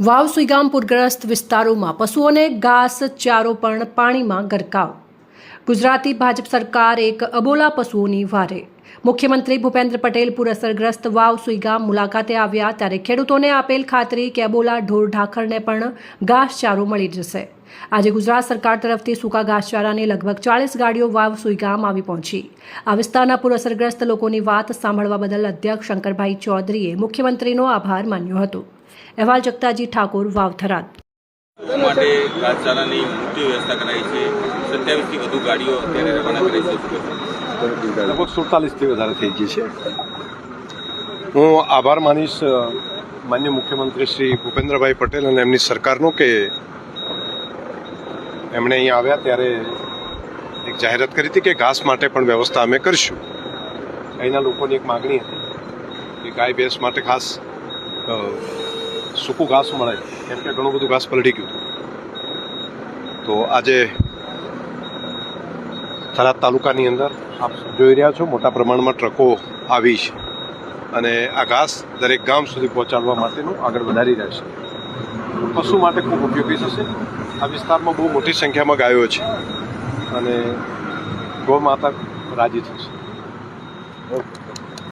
વાવ સુઈગામ પૂરગ્રસ્ત વિસ્તારોમાં પશુઓને ઘાસ, ચારો પણ પાણીમાં ગરકાવ. ગુજરાતી ભાજપ સરકાર એક અબોલા પશુઓની વારે. મુખ્યમંત્રી ભૂપેન્દ્ર પટેલ પૂર અસરગ્રસ્ત વાવ સુઈગામ મુલાકાતે આવ્યા ત્યારે ખેડૂતોને આપેલ ખાતરી કે અબોલા ઢોર ઢાખરને પણ ઘાસચારો મળી જશે. આજે ગુજરાત સરકાર તરફથી સૂકા ઘાસચારાની લગભગ ચાળીસ ગાડીઓ વાવ સુઈગામ આવી પહોંચી. આ વિસ્તારના પૂર અસરગ્રસ્ત લોકોની વાત સાંભળવા બદલ અધ્યક્ષ શંકરભાઈ ચૌધરીએ મુખ્યમંત્રીનો આભાર માન્યો હતો. અહેવાલ જગતાજી ઠાકોર વાવથરાદ. માટે રાજશાળાની મોટી વ્યવસ્થા કરાઈ છે. સત્યાવીસથી વધુ ગાડીઓ અત્યારે રવાના કરાઈ છે. લગભગ સુડતાલીસથી વધારે થઈ ગઈ છે. હું આભાર માનીશ માન્ય મુખ્યમંત્રી શ્રી ભૂપેન્દ્રભાઈ પટેલ અને એમની સરકારનો કે એમણે અહીંયા આવ્યા ત્યારે એક જાહેરાત કરી હતી કે ઘાસ માટે પણ વ્યવસ્થા અમે કરીશું. અહીંના લોકોની એક માગણી હતી કે ગાય ભેંસ માટે ખાસ સૂકું ઘાસ મળે, કેમ કે ઘણું બધું ઘાસ પલટી ગયું હતું. તો આજે થરાદ તાલુકાની અંદર આપ જોઈ રહ્યા છો, મોટા પ્રમાણમાં ટ્રકો આવી છે. અને આ ઘાસ દરેક ગામ સુધી પહોંચાડવા માટેનું આગળ વધારી રહ્યા છે. પશુ માટે ખૂબ ઉપયોગી થશે. આ વિસ્તારમાં બહુ મોટી સંખ્યામાં ગાયો છે. અને ગૌ માતા રાજી થશે. ઓકે